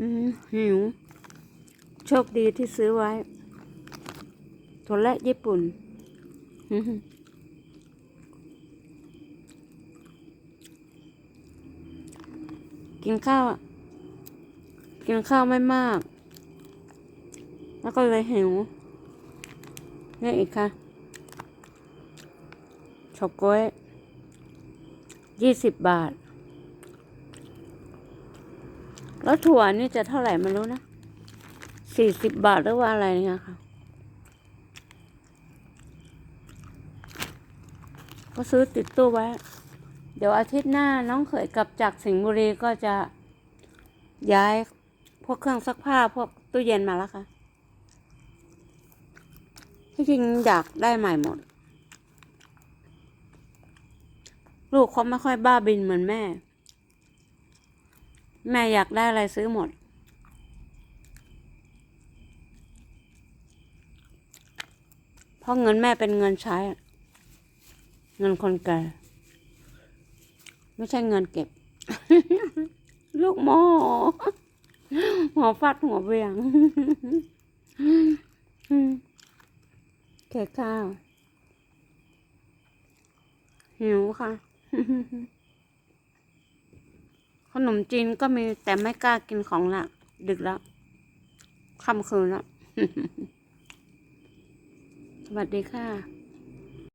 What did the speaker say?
หิว โชคดีที่ซื้อไว้ถั่วและญี่ปุ่น กินข้าว กินข้าวไม่มาก แล้วก็เลยหิวนี่อีกค่ะเฉาก๊วยยี่สิบบาท แล้วถั่วนี่จะเท่าไหร่ไม่รู้นะสี่สิบบาทหรือว่าอะไรเนี่ยค่ะ ก็ซื้อติดตู้ไว้ เดี๋ยวอาทิตย์หน้าน้องเขยกลับจากสิงห์บุรีก็จะย้ายพวกเครื่องซักผ้าพวกตู้เย็นมาแล้วค่ะ ที่จริงอยากได้ใหม่หมด ลูกเขาไม่ค่อยบ้าบินเหมือนแม่ แม่อยากได้อะไรซื้อหมด เพราะเงินแม่เป็นเงินใช้ เงินคนแก่ไม่ใช่เงินเก็บ ลูกโมหัวฟาดหัวเบียงแค่ข้าว หิวค่ะ ขนมจีนก็มีแต่ไม่กล้ากินของหนักดึกแล้วค่ำคืนแล้ว สวัสดีค่ะ